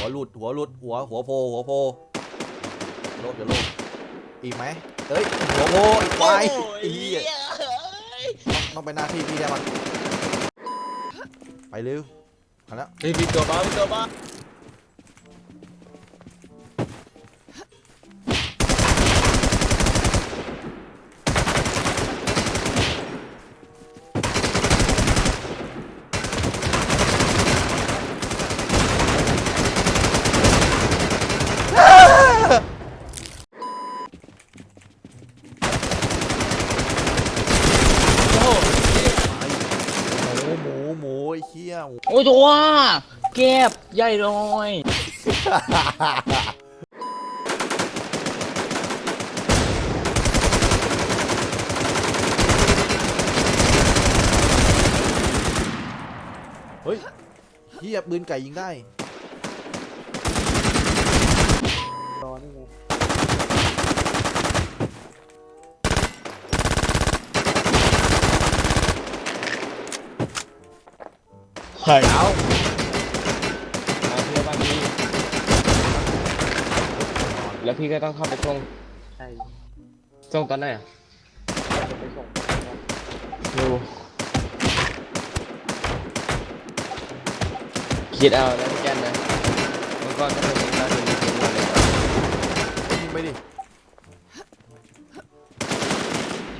หัวหลุดหัวหลุดหัวหัวโพหัวโพโลดเดี๋ยวโลดอีกไหมเอ้ยหัวโพอีกควายอีเหี้ยเอ้ยต้องต้องเป็นหน้าที่พี่ได้มันไปเร็วมาแล้ว เฮ้ยมีตัวบ้ามีตัวบ้า โอ้โห หมูหมูหมูไอ้เหี้ยหมู โอ้ยตัวเก็บใหญ่หน่อยเฮ้ยเหี้ยปืนไก่ยิงได้ รอนี่ไง ใช่เอามาเพื่อบ้านพี่แล้วพี่ก็ต้องเข้าไปส่งใช่ส่งตอนไหนอะจะไปส่งดูคิดเอาแล้วแกนนะเมื่อก่อนก็เป็นการเรียนรู้มาเลยยิงไปดิ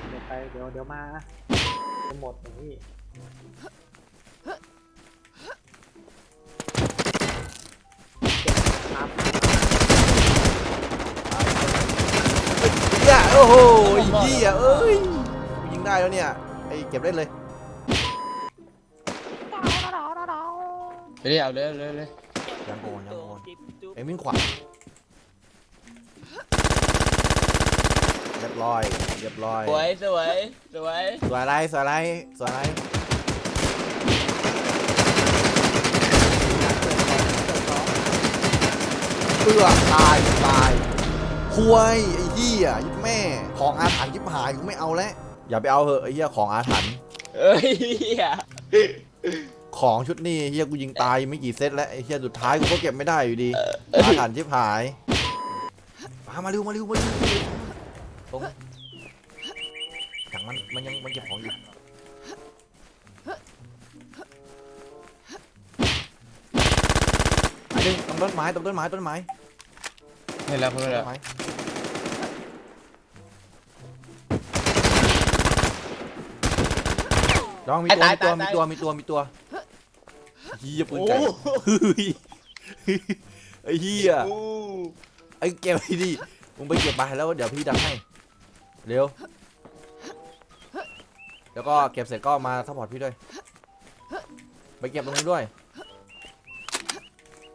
เดี๋ยวไปเดี๋ยวเดี๋ยวมาจะหมดอย่างนี้ อ้โหไอ้เหี้ยเอ้ยยิงได้แล้วเนี่ยไอ้เก็บเล่นเลยไปดิเอาเลยเอาเลยเอาเลยยังโกนยังโกนไอ้มิ่งขวาเรียบร้อยเรียบร้อยสวยสวยสวยสวยอะไรสวยอะไรสวยอะไรเพื่อตายตาย คุยไอ้เหี้ยยิบแม่ ของอาถรรพ์ยิบหายกูไม่เอาแล้วอย่าไปเอาเหอะไอ้เหี้ยของอาถรรพ์เอ้ยเหี้ยของชุดนี้เฮียกูยิงตายไม่กี่เซตแล้วไอ้เฮียสุดท้ายกูก็เก็บไม่ได้อยู่ดีอาถรรพ์ชิบหายมามาเร็วมาเร็วมาเร็วตรงอย่างมันมันยังมันเก็บของอยู่อันนี้ตรงต้นไม้ตรงต้นไม้ต้นไม้ เห็นแล้วเห็นต้แล้วนไม้ลองมีตัว มีตัว มีตัว มีตัว มีตัวเฮียปืนไก่เฮ้ยไอ้เหี้ยโอ้ไอ้เก็บไอ้ดิมึงไปเก็บไปแล้วเดี๋ยวพี่ดังให้ เร็ว แล้วก็เก็บเสร็จก็มาซัพพอร์ตพี่ด้วย ไปเก็บตรงนี้ด้วย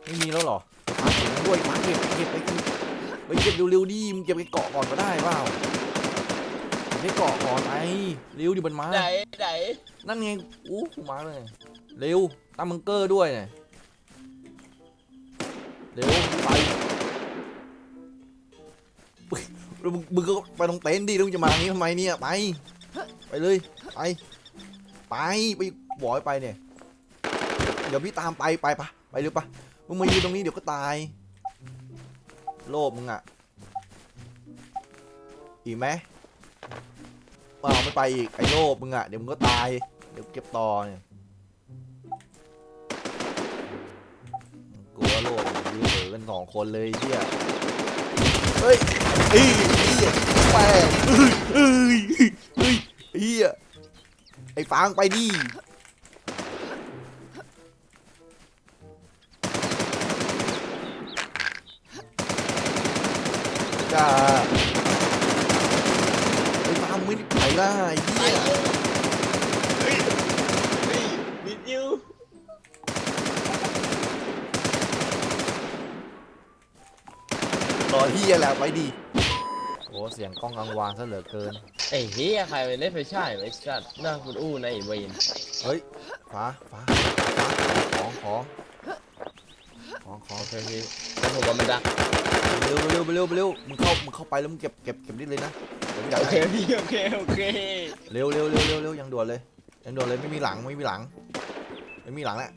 ไม่มีแล้วเหรอมาเก็บตรงนี้ด้วยมาเก็บเก็บไปเก็บ ไปเก็บเร็วๆดิมึงเก็บไปเกาะก่อนก็ได้เปล่าเก็บไปเกาะก่อนไอ้เร็วดิมันมาไหนไหนนั่นไงอู้หูมาเลยเร็วตั้งบังเกอร์ด้วยเนี่ยเร็วไปแล้วมึงมึงก็ไปตรงเต็นท์ดิแล้วมึงจะมาทางนี้ทำไมเนี่ยไปไปเลยไปไปไปบอกให้ไปเนี่ยเดี๋ยวพี่ตามไปไปปะไปเร็วปะมึงมายืนตรงนี้เดี๋ยวก็ตาย โลภมึงอะอีกไหมเปล่าไม่ไปอีกไอ้โลภมึงอะเดี๋ยวมึงก็ตาย เดี๋ยวเก็บต่อเนี่ยกลัวโลกยืนเออกันสองคนเลยเฮียเฮ้ยเฮ้ยเฮียแปลเฮ้ยเฮ้ยเฮ้ยเฮียไอ้ฟางไปดิ จ้าไอ้ฟางไม่ได้ไปล่ะไอ้เฮียมิดยูต่อที่แหละไปดิโอ้เสียงกล้องกังวานซะเหลือเกิน ไอ้เหี้ยใครไปเล่นไฟฉายไอ้สัตว์หน้าคุณอู้ในเวน เฮ้ยฟ้าฟ้าฟ้าของของ ของของโอเคพี่แล้วผมว่ามันดักเร็วเร็วเร็วเร็วมึงเข้ามึงเข้าไปแล้วมึงเก็บเก็บเก็บนิดเลยนะเดี๋ยวมึงอยากโอเคให้พี่โอเคโอเคเร็วเร็วเร็วเร็วเร็วยังด่วนเลยยังด่วนเลยไม่มีหลังไม่มีหลัง ไม่มีหลังแล้ว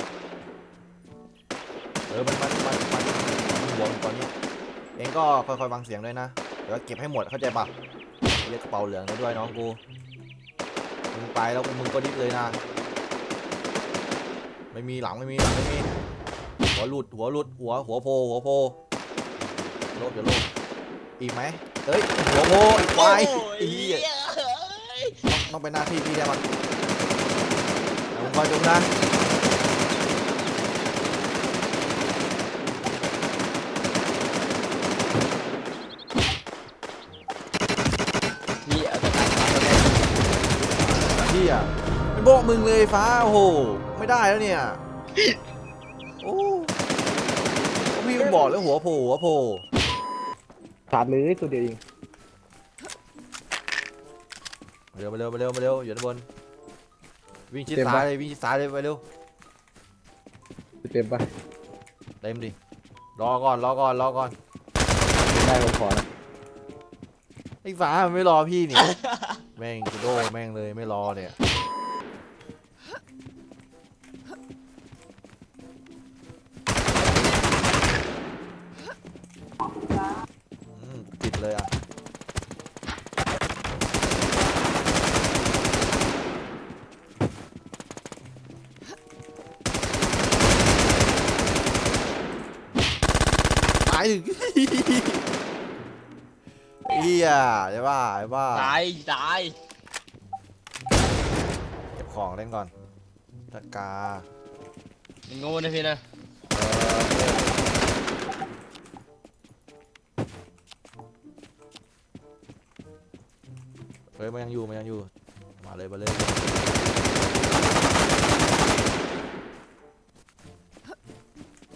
เออมันมันมันมันหัวมึงตอนเนี้ยเองก็ค่อยๆฟังเสียงด้วยนะเดี๋ยวเก็บให้หมดเข้าใจปะเรียกกระเป๋าเหลืองได้ด้วยน้องกูมึงไปแล้วมึงก็ดิบเลยนะ ไม่มีหลังไม่มีหลังไม่มี หัวหลุดหัวหลุดหัวหัวโพหัวโพโลบเดี๋ยวโลบอีกไหมเอ้ยหัวโพอีกไว้ไอ้เหี้ยต้องต้องเป็นหน้าที่พี่ได้มันเดี๋ยวมึงคอยดูนะพี่เอาตะกร้ารฟ้าไปได้พี่อะเป็นโบกมึงเลยฟ้าโอ้โหไม่ได้แล้วเนี่ย บอกแล้วหัวโผล่หัวโผล่ขาดเลยตัวเดียวเองมาเร็วมาเร็วมาเร็วมาเร็วอยู่ด้านบน วิ่งชิดซ้ายเลยวิ่งชิดซ้ายเลยไปเร็วเต็มปะเต็มดิรอก่อนรอก่อนรอก่อนได้ผมขอนะไอ้ฟ้ามันไม่รอพี่นี่ แม่งกูโดแม่งเลยไม่รอเนี่ย ฮียใช่ป่ะใช่ป่ะตายตายเก็บของเล่นก่อนตะกามึงโง่นะพี่นะเฮ้ยมันยังอยู่มันยังอยู่ มาเลยมาเลย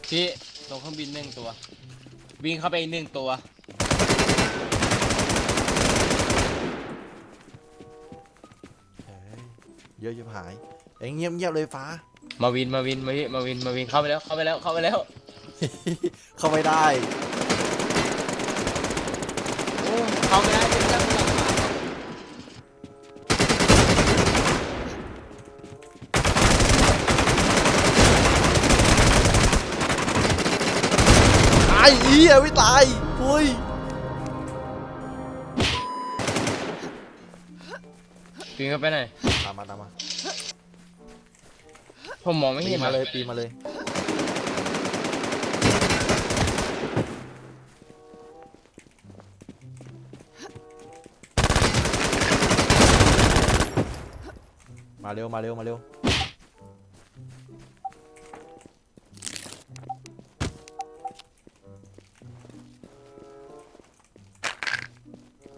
พี่ลงเครื่องบินหนึ่งตัว วิ่งเข้าไปอีกหนึ่งตัว เยอะจะหาย เอ็งเงียบเงียบเลยฟ้า มาวินมาวินมาวินมาวินมาวินเข้าไปแล้วเข้าไปแล้วเข้าไปแล้วเข้าไม่ได้ โอ้เข้าไม่ได้เป็นเรื่องหลักฐานตายอีอะไม่ตายพุยปีนเข้าไปไหนอย ตามมาตามมาผมมองไม่ปีเห็นนมาอะเลยปีนมาเลย มาเร็วมาเร็วมาเร็ว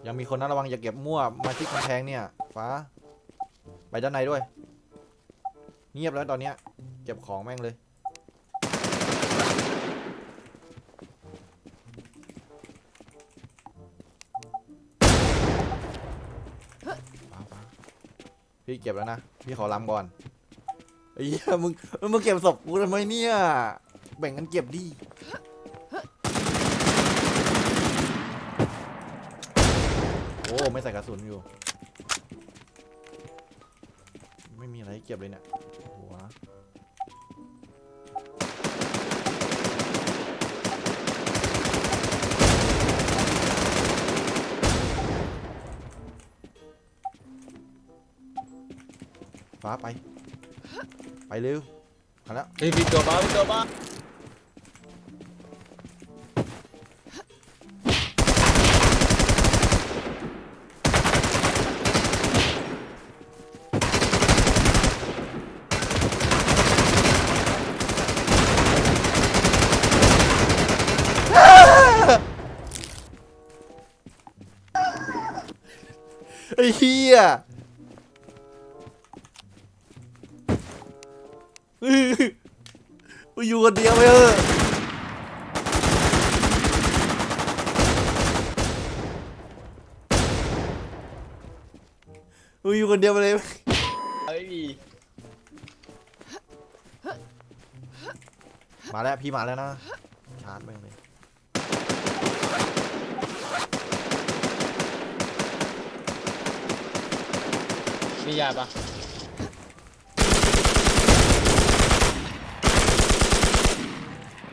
ยังมีคนนะระวังอย่าเก็บมั่วมาที่กำแพงเนี่ยฟ้า ไปด้านในด้วย เงียบแล้วตอนเนี้ยเก็บของแม่งเลย พี่เก็บแล้วนะ พี่ขอลำก่อนไอ้เหี้ยมึงมึงมาเก็บศพกูทำไมเนี่ย แบ่งกันเก็บดิโอ้ไม่ใส่กระสุนอยู่ ไม่มีอะไรเก็บเลยเนี่ยหัวฟ้าไป ไปเร็วมาแล้ว เฮ้ยมีตัวบ้ามีตัวบ้า ยอื้อกูอยู่คนเดียวไปเถอะกูอยู่คนเดียวไปเลย ไม่มีมาแล้วพี่มาแล้วนะ ชาร์จแม่งเลย มียาปะ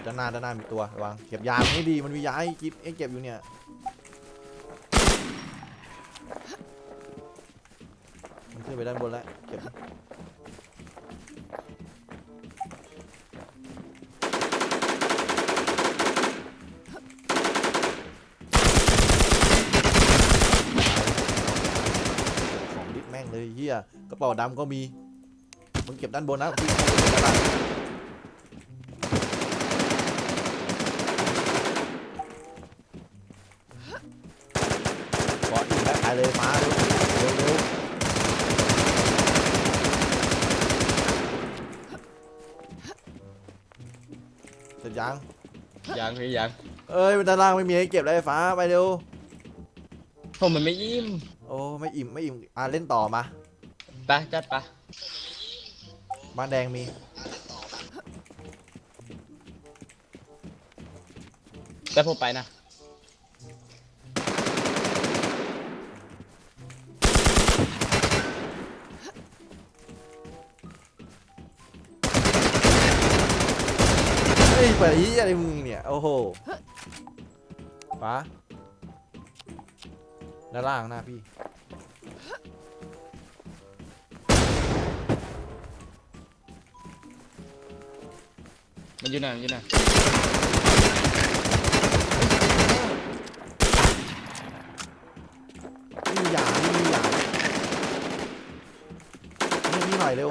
ด้านหน้าด้านหน้ามีตัวระวังเก็บยามันให้ดีมันมียาไอ้กิฟไอ้เก็บอยู่เนี่ยมันขึ้นไปด้านบนแล้ว เป๋าดำก็มี มึงเก็บด้านบนนะพี่เอาไว้ด้านล่างก่อนอื่นแล้วไปเลยมาเร็วเร็วเร็วเสร็จยัง ยังพี่ยังเอ้ยด้านล่างไม่มีให้เก็บแล้วไอ้ฟ้าไปเร็ว ผมมันไม่ยิ้ม โอ้ไม่อิ่มไม่อิ่มอะเล่นต่อมา ไปจัดไปบ้านแดงมีแต่ผมไปนะ เฮ้ยเปิดที่อะไรมึงเนี่ย โอ้โหฟ้าด้านล่างหน้าพี่ มันอยู่ไหนมันอยู่ไหนนี่มีหยานี่มีหยานี่นี่หน่อยเร็ว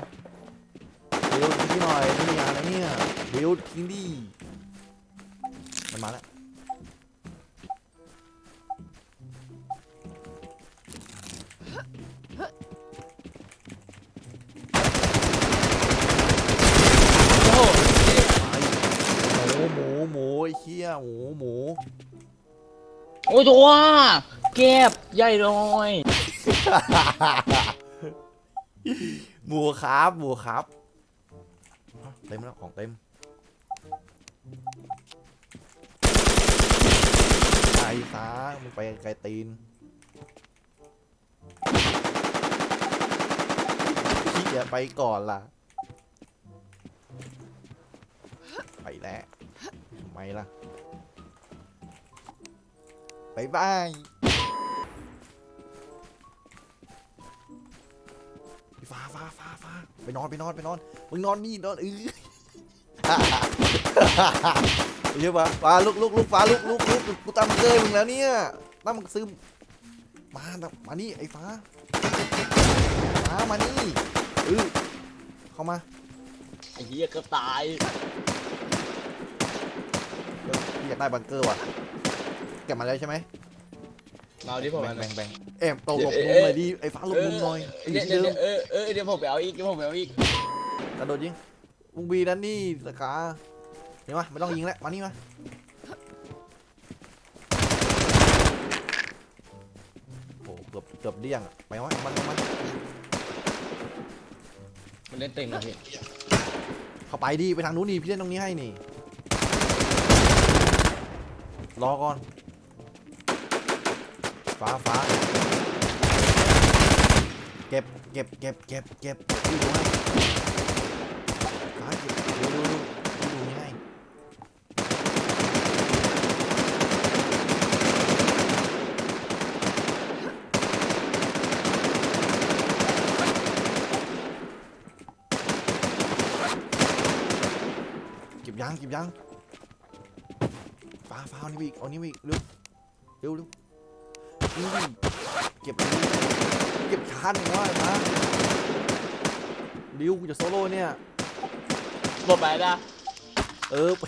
เร็วพี่หน่อยนี่มีหยาแล้วเนี่ยเร็วทิ้งดิมันมาแล้ว อ้ยตัวเก็บใหญ่เลยหมูครับหมูครับเต็มแล้วของเต็มไปซะมึงไปไกลตีนพี่อย่าไปก่อนล่ะ ไปแล้ว ไม่ล่ะ บายบายฟ้าฟ้าฟ้าฟ้าไปนอนไปนอนไปนอนมึงนอนนี่นอนเออเยอะปะฟ้าลุกลุกลุกฟ้าลุกลุกลุกกูตามมึงเกยมึงแล้วเนี่ยตามมึงซึมมามานี่ไอ้ฟ้ามามานี่เออเข้ามาไอ้เหี้ยก็ตายเดี๋ยวพี่อยากได้บังเกอร์ว่ะเก็บมาแล้วใช่ไหมมาเอาดิผมแบ่มางหน่แบ่อยงแบ่งเอ็มโตหลบเอ๊ะมุมหน่อยดิไอ้ฟ้าหลบมุมหน่อยไอ้เดี๋ยวที่เดี๋ยวเดิมเออเออเดี๋ยวผมไปเอาอีกเดี๋ยวผมไปเอาอีกกระโดดยิงมุงบีนั่นนี่สกาเห็นไหมไม่ต้องยิงแล้วมานี่มาโอ้เกือบเกือบเดี้ยงอะไปวะมันมันมันเล่นเต็งนะพี่เข้าไปดิไปทางนู้นนี่พี่เล่นตรงนี้ให้นี่รอก่อน ฟ้าฟ้าเก็บเก็บเก็บเก็บเก็บพี่ดูให้ฟ้าเก็บดูดูดูพี่ดูให้เก็บยางเก็บยางฟ้าฟ้าเอานี่ไปอีกเอานี่ไปอีกเร็วเร็วเร็ว เก็บเก็บคันว่ามาริวกูจะโซโล่เนี่ย หมดไปนะเออไป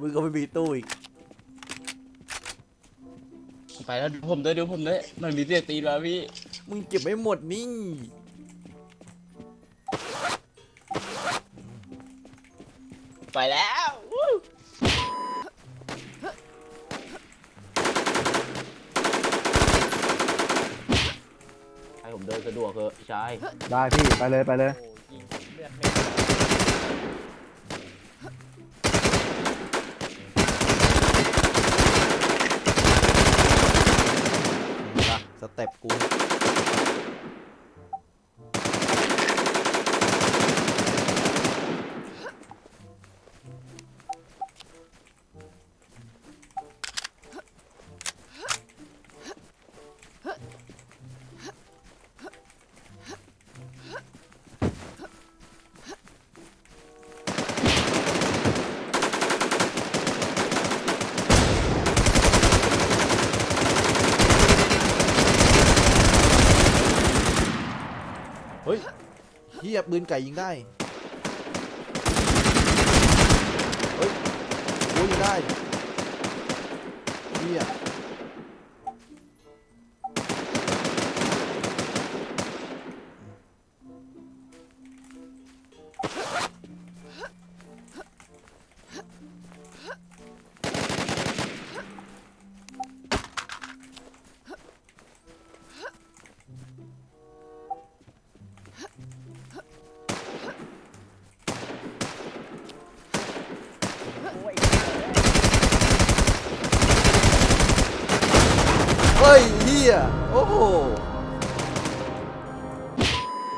มึงก็ไม่มีตู้อีกไปแล้วดูผมด้วยดูผมด้วยมันมีเสียงตีนแล้วพี่มึงเก็บไม่หมดนี่ไปแล้ววู้ ให้ผมเดิน สะดวกเถอะพี่ชายได้พี่ไปเลยไปเลยเลือดไม่นี่ละสเต็ปกู เฮียปืนไก่ยิงได้เฮ้ยโอ้ยยิงได้